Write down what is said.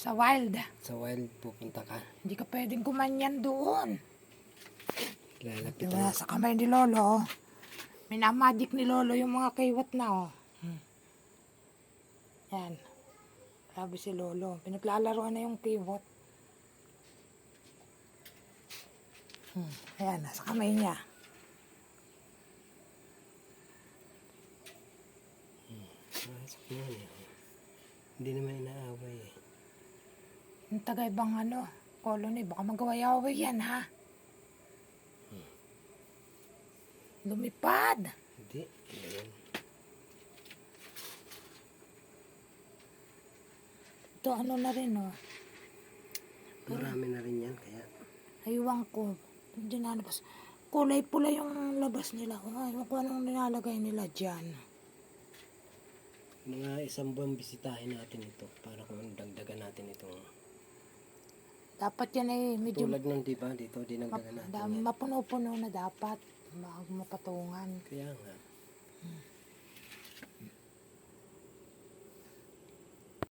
Sa wild. Sa wild pupunta ka. Hindi ka pwedeng kumanyan doon. Lalapit Diba, sa kamay ni Lolo, oh. minamadik ni Lolo yung mga kaywat na, oh. Hmm. Yan. Grabe si Lolo. Pinaglalaroan na yung kaywat. Hmm. Ayan, nasa kamay niya. Pasok na yan. eh. Hindi naman inaaway eh. Yung tagay-bang ano, colony, baka magaway-away yan, ha? Lumipad. Hindi. Ayan. Ito ano na rin, oh. Marami na rin yan. Kaya Aywan ko. Hindi nalabas. Kulay pula yung labas nila. Ay, kung anong nilalagay nila dyan. mga isang buwan bisitahin natin ito para kung dagdagan natin itong Dapat yan ay medyo tulad ng di ba dito natin da- yan. mapuno-puno na dapat. Bago mapatungan. Kaya nga.